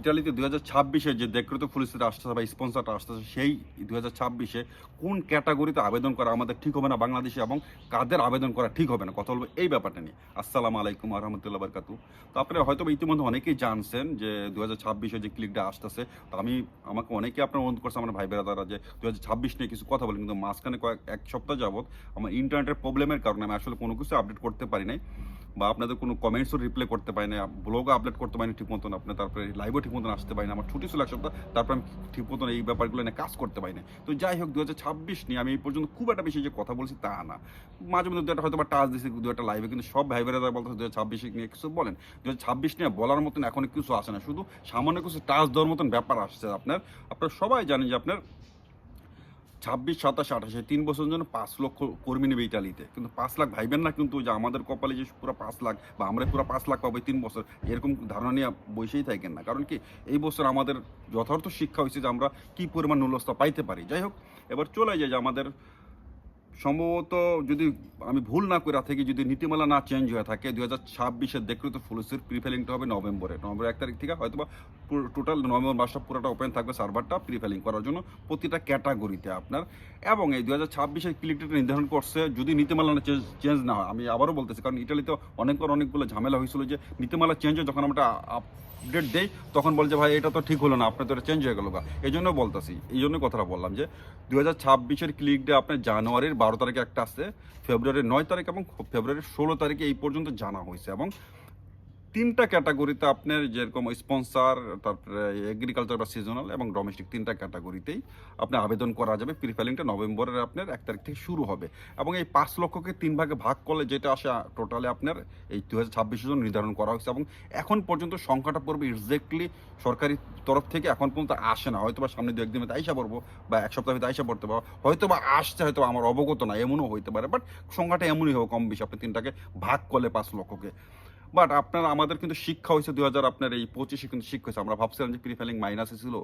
ইটালিতে দু হাজার ছাব্বিশে যে দেখৃত পুলিশের আসতেছে বা স্পন্সারটা আসতেছে, সেই দু হাজার ছাব্বিশে কোন ক্যাটাগরিতে আবেদন করা আমাদের ঠিক হবে না বাংলাদেশে এবং কাদের আবেদন করা ঠিক হবে না? কথা বলব এই ব্যাপারটা নিয়ে। আসসালামু আলাইকুম আহমতুল্লাহ বারকাতু তো আপনারা হয়তো ইতিমধ্যে অনেকেই জানছেন যে দু হাজার ছাব্বিশে যে ক্লিকটা আসতেছে, তো আমি, আমাকে অনেকে আপনার অনুরোধ করছে আমার ভাই বেড়াদারা যে দু হাজার ছাব্বিশ নিয়ে কিছু কথা বলি কিন্তু মাঝখানে কয়েক, এক সপ্তাহ যাবত আমার ইন্টারনেটের প্রবলেমের কারণে আমি আসলে কোনো কিছু আপডেট করতে পারি নাই। বা আপনাদের কোনো কমেন্টসও রিপ্লাই করতে পারি না ব্লগও আপলোড করতে পারিনি ঠিক মতন আপনি তারপরে লাইভও ঠিক মতন আসতে পারি না, আমার ছুটি ছিল এক সপ্তাহ তারপর আমি ঠিক মতন এই ব্যাপারগুলো নিয়ে কাজ করতে পারি না। তো যাই হোক দু হাজার ছাব্বিশ নিয়ে আমি এই পর্যন্ত খুব একটা বেশি যে কথা বলছি তা না। মাঝে মধ্যে দু একটা হয়তো বা টাচ দিয়েছি দু একটা লাইভে কিন্তু সব ভাই বেড়াদা বলতে দু হাজার নিয়ে কিছু বলেন। দু হাজার ছাব্বিশ নিয়ে বলার মতন এখন কিছু আসে না, শুধু সামান্য কিছু টাচ দেওয়ার মতন ব্যাপার আসছে আপনার। আপনারা সবাই জানেন যে আপনার ছাব্বিশ, সাতাশ, আঠাশে তিন বছরের জন্য পাঁচ লক্ষ কর্মী নেবে ইটালিতে কিন্তু পাঁচ লাখ ভাইবেন না কিন্তু যে আমাদের কপালে যে পুরো পাঁচ লাখ বা আমরা পুরো পাঁচ লাখ পাবো তিন বছর, এরকম ধারণা নিয়ে বসেই থাকেন না। কারণ কি, এই বছর আমাদের যথার্থ শিক্ষা হয়েছে যে আমরা কী পরিমাণ ন্যূনস্থা পাইতে পারি। যাই হোক, এবার চলে যায় যে আমাদের সম্ভবত যদি আমি ভুল না করে থাকি যদি নীতিমালা না চেঞ্জ হয়ে থাকে দু হাজার ছাব্বিশের তো ফুলসির প্রিফেলিংটা হবে নভেম্বরে। নভেম্বর এক তারিখ থেকে হয়তো বা টোটাল নভেম্বর মাসটা পুরোটা ওপেন থাকবে সার্ভারটা প্রিফেলিং করার জন্য প্রতিটা ক্যাটাগরিতে আপনার। এবং এই দু হাজার ছাব্বিশের ক্লিকটা নির্ধারণ করছে, যদি নীতিমালা চেঞ্জ চেঞ্জ না হয়, আমি আবারও বলতেছি, কারণ ইটালিতে অনেকবার অনেকগুলো ঝামেলা হয়েছিল যে নীতিমালা চেঞ্জ হয় যখন আমরা আপডেট দেই, তখন বলছে ভাই, এটা তো ঠিক হলো না, আপনার তো এটা চেঞ্জ হয়ে গেল এই জন্য বলতেছি, এই জন্য কথাটা বললাম যে দু হাজার ছাব্বিশের ক্লিক ডে আপনার জানুয়ারির বারো তারিখে একটা আছে, ফেব্রুয়ারির নয় তারিখ এবং ফেব্রুয়ারির ষোলো তারিখে এই পর্যন্ত জানা হয়েছে এবং তিনটা ক্যাটাগরিতে আপনার যেরকম স্পন্সার, তারপরে এগ্রিকালচার বা সিজনাল এবং ডোমেস্টিক তিনটা ক্যাটাগরিতেই আপনি আবেদন করা যাবে। প্রিফাইলিংটা নভেম্বরের আপনার এক তারিখ থেকে শুরু হবে এবং এই পাঁচ লক্ষকে তিন ভাগে ভাগ করলে যেটা আসে টোটালে আপনার এই দু হাজার জন্য নির্ধারণ করা হয়েছে এবং এখন পর্যন্ত সংখ্যাটা পড়বে এক্স্যাক্টলি সরকারি তরফ থেকে এখন পর্যন্ত আসে না। হয়তো বা সামনে দু একদিন আইসা পড়ব বা এক সপ্তাহ আইসা পড়তে পারব। হয়তো বা আসছে হয়তো আমার অবগত না এমনও হইতে পারে বাট সংখ্যাটা এমনই হোক, কম বেশি আপনি তিনটাকে ভাগ করলে পাঁচ লক্ষকে। বাট আপনার, আমাদের কিন্তু শিক্ষা হয়েছে দু হাজার আপনার এই পঁচিশে কিন্তু শিক্ষা হয়েছে। আমরা ভাবছিলাম যে প্রিফেলিং মাইনাসে ছিল,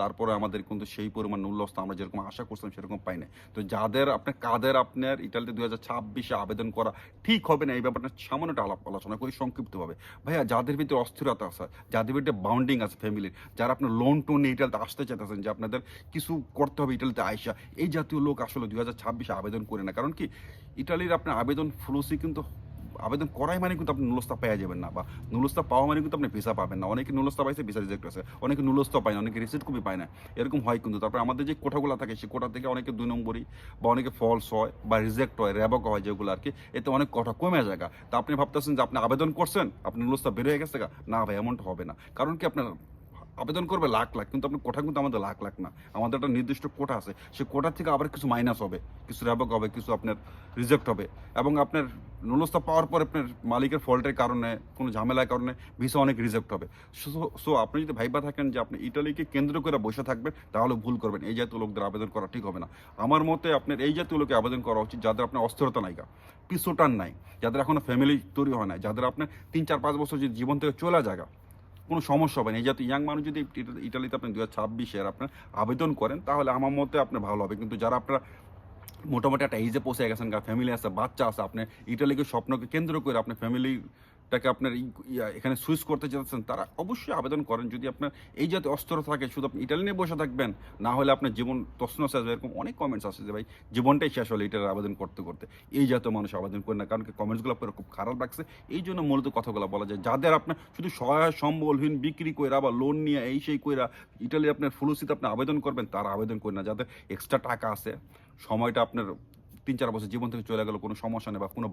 তারপরে আমাদের কিন্তু সেই পরিমাণ মূল্যস্ত আমরা যেরকম আশা করছিলাম সেরকম পাই না তো যাদের আপনার কাদের আপনার ইটালিতে দু হাজার ছাব্বিশে আবেদন করা ঠিক হবে না, এই ব্যাপারটা সামান্য একটা আলাপ আলোচনা করি সংক্ষিপ্তভাবে। ভাইয়া, যাদের ভিতরে অস্থিরতা আছে, যাদের ভিতরে বাউন্ডিং আছে ফ্যামিলির যারা আপনার লোন টোন নিয়ে ইটালিতে আসতে চাইতেছেন যে আপনাদের কিছু করতে হবে ইটালিতে আইসা, এই জাতীয় লোক আসলে দু হাজার ছাব্বিশে আবেদন করে না। কারণ কি, ইটালির আপনার আবেদন ফ্লুসি কিন্তু আবেদন করাই মানে কিন্তু আপনি নুলস্তা পেয়ে যাবেন না, বা নুলস্তা পাওয়া মানে কিন্তু আপনি ভিসা পাবেন না। অনেকে নুলস্তা পাইছে, ভিসা রিজেক্ট আছে অনেকে নুলস্তা পায় না, অনেকে রিসিট কপি পায় না। এরকম হয় কিন্তু। তারপরে আমাদের যে কোঠাগুলো থাকে, সেই কোঠা থেকে অনেকে দুই নম্বরই, বা অনেকে ফলস হয়, বা রিজেক্ট হয়, র্যাবক হয় যেগুলো আর কি, এতে অনেক কথা কমে জায়গা তা আপনি ভাবতেছেন যে আপনি আবেদন করছেন, আপনি নুলস্তা বের হয়ে গেছে না ভাই, এমনটা হবে না। কারণ কি আপনার আবেদন করবে লাখ লাখ, কিন্তু আপনার কোঠা কিন্তু আমাদের লাখ লাখ না। আমাদের একটা নির্দিষ্ট কোটা আছে সেই কোটার থেকে আবার কিছু মাইনাস হবে, কিছু র্যাবক হবে, কিছু আপনার রিজেক্ট হবে। এবং আপনার নুলস্তা পাওয়ার পর আপনার মালিকের ফল্টের কারণে, কোনো ঝামেলার কারণে ভিসা অনেক রিজেক্ট হবে। সো আপনি যদি ভাইবা থাকেন যে আপনি ইটালিকে কেন্দ্র করে বসে থাকবেন, তাহলে ভুল করবেন। এই জাতীয় লোকদের আবেদন করা ঠিক হবে না। আমার মতে আপনার এই জাতীয় লোকে আবেদন করা উচিত যাদের আপনার অস্থিরতা নাই নাইকা পিছোটান নাই, যাদের এখনও ফ্যামিলি তৈরি হয় না যাদের আপনার তিন চার পাঁচ বছর জীবন থেকে চলে জায়গা কোনো সমস্যা হবে না। এই জাতীয় ইয়াং মানুষ যদি ইটালিতে আপনি দু হাজার আপনার আবেদন করেন, তাহলে আমার মতে আপনার ভালো হবে। কিন্তু যারা আপনার মোটামুটি একটা এইজে পৌঁছে গেছেন ফ্যামিলি আছে, বাচ্চা আছে, আপনি ইটালিকে স্বপ্নকে কেন্দ্র করে আপনার ফ্যামিলিটাকে আপনার এখানে সুইচ করতে চাচ্ছেন তারা অবশ্যই আবেদন করেন। যদি আপনার এই জাতীয় অস্ত্র থাকে, শুধু আপনি ইটালি নিয়ে বসে থাকবেন, না হলে আপনার জীবন তছনছ আসবে, এরকম অনেক কমেন্টস আসে যে, ভাই, জীবনটাই শেষ হলো এটার আবেদন করতে করতে। এই জাতীয় মানুষ আবেদন করে না, কারণ কমেন্টসগুলো আপনার খুব খারাপ লাগছে। এই জন্য মূলত কথাগুলো বলা যায়, যাদের আপনার শুধু সহায় সম্বলহীন বিক্রি কইরা বা লোন নিয়ে এই সেই কইরা ইটালি আপনার ফুলুসিতে আপনি আবেদন করবেন, তারা আবেদন করে না। যাদের এক্সট্রা টাকা আছে, সময়টা আপনার তিন চার বছর জীবন থেকে চলে গেল, কোনো সমস্যা নেই বা কোনো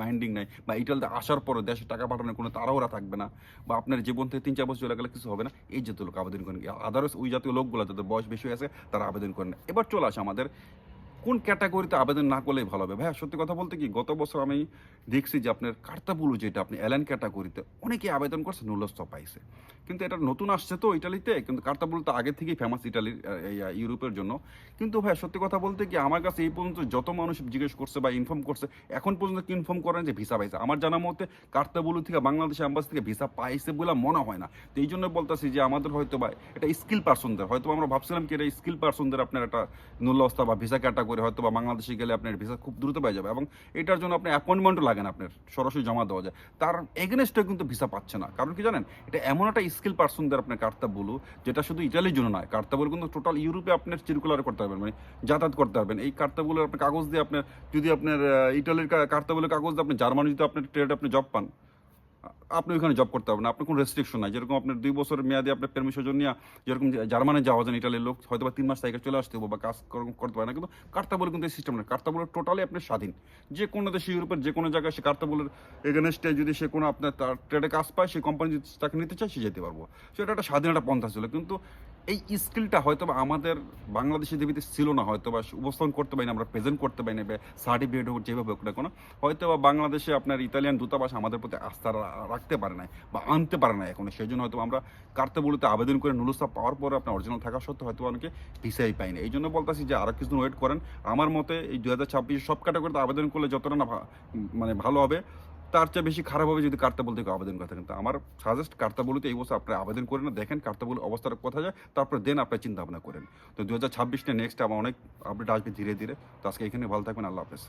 বাইন্ডিং নেই বা ইটালিতে আসার পরে দেশে টাকা পাঠানোর কোনো তাড়াহুড়া থাকবে না বা আপনার জীবন থেকে তিন চার বছর চলে গেলে কিছু হবে না, এই জাতীয় লোক আবেদন করেন আদারস ওই জাতীয় লোকগুলো যাদের বয়স বেশি হয়ে আছে তারা আবেদন করেন। এবার চলে আসে আমাদের কোন ক্যাটাগরিতে আবেদন না করলেই ভালো হবে? ভাইয়া, সত্যি কথা বলতে কি, গত বছর আমি দেখছি যে আপনার কার্তাবুলু যেটা, আপনি অ্যালেন ক্যাটাগরিতে অনেকে আবেদন করছে নুলস্থ পাইছে। কিন্তু এটা নতুন আসছে তো ইটালিতে, কিন্তু কার্তাবুলু তো আগে থেকেই ফেমাস ইটালির ইউরোপের জন্য। কিন্তু ভাই সত্যি কথা বলতে কি, আমার কাছে এই পর্যন্ত যত মানুষ জিজ্ঞেস করছে বা ইনফর্ম করছে, এখন পর্যন্ত কি ইনফর্ম করেন যে ভিসা পাইছে। আমার জানা মতে কার্তাবুলু থেকে বাংলাদেশ অ্যাম্বাসি থেকে ভিসা পাইছে বলে মনে হয় না। তো এই জন্য বলতেছি যে আমাদের হয়তো বা এটা স্কিল পার্সনদের হয়তো আমরা ভাবছিলাম কি এটা স্কিল পার্সনদের আপনার একটা নুলস্থা বা ভিসা ক্যাটাগরি করে হয়তো বা বাংলাদেশে গেলে আপনার ভিসা খুব দ্রুত পেয়ে যাবে এবং এটার জন্য আপনি অ্যাপয়েন্টমেন্টও লাগে না আপনার, সরাসরি জমা দেওয়া যায়। তার এগেনস্টে কিন্তু ভিসা পাচ্ছে না। কারণ কি জানেন? এটা এমন একটা স্কিল পার্সনদের আপনার কার্তা বলু যেটা শুধু ইটালির জন্য নয় কার্তা বলে কিন্তু টোটাল ইউরোপে আপনার চিরকুলার করতে পারবেন মানে যাতায়াত করতে পারবেন। এই কার্তা বলে আপনার কাগজ দিয়ে আপনার, যদি আপনার ইটালির কা- কার্তা বলে কাগজ দিয়ে আপনি জার্মানি যদি আপনার ট্রেড আপনি জব পান আপনি ওইখানে জব করতে পারবেন আপনার কোনো রেস্ট্রিকশন নাই। যেরকম আপনার দুই বছরের মেয়াদে আপনার পারমিশন নিয়ে যেরকম জার্মানে যাওয়া যায় ইটালির লোক হয়তো বা তিন মাস সাইকেল চলে আসতে হবে বা কাজ করতে পারে না, কিন্তু কার্তাবলের কিন্তু এই সিস্টেম নেই। কার্তা বলে টোটালি আপনি স্বাধীন। যে কোনো দেশে ইউরোপের যে কোনো জায়গায় সে কার্তাবলের এগেনস্টে যদি সে কোনো আপনার তার ট্রেডে কাজ পায় সেই কোম্পানি যদি তাকে নিতে চায়, সে যেতে পারব। সেটা একটা স্বাধীন একটা পন্থা ছিল। কিন্তু এই স্কিলটা হয়তো বা আমাদের বাংলাদেশি দেবীতে ছিল না হয়তো বা উপস্থাপন করতে পারি না আমরা প্রেজেন্ট করতে পারি না সার্টিফিকেট হোক, যেভাবে হোক না কোনো হয়তো বা বাংলাদেশে আপনার ইতালিয়ান দূতাবাস আমাদের প্রতি আস্থা রাখতে পারে না বা আনতে পারে না এখন। সেই জন্য হয়তো আমরা কার্তে বলতে আবেদন করে নুলুসা পাওয়ার পরে আপনার অরিজিনাল থাকা সত্ত্বেও হয়তো অনেকে ভিসাই পাই না এই জন্য বলতেছি যে আরও কিছুদিন ওয়েট করেন। আমার মতে এই দু হাজার ছাব্বিশে সব ক্যাটাগরিতে আবেদন করলে যতটা না মানে ভালো হবে তার চেয়ে বেশি খারাপ হবে যদি কার্তা বলতে কেউ আবেদন করে থাকেন। তো আমার সাজেস্ট কার্তা বলতে এই বছর আপনি আবেদন করে না দেখেন কার্তা অবস্থার কথা যায়, তারপরে দেন আপনার চিন্তা ভাবনা করেন। তো দু হাজার ছাব্বিশটা নেক্সট আমার অনেক আপডেট আসবে ধীরে ধীরে। তো আজকে এখানে ভালো থাকবেন, আল্লাহ হাফেজ।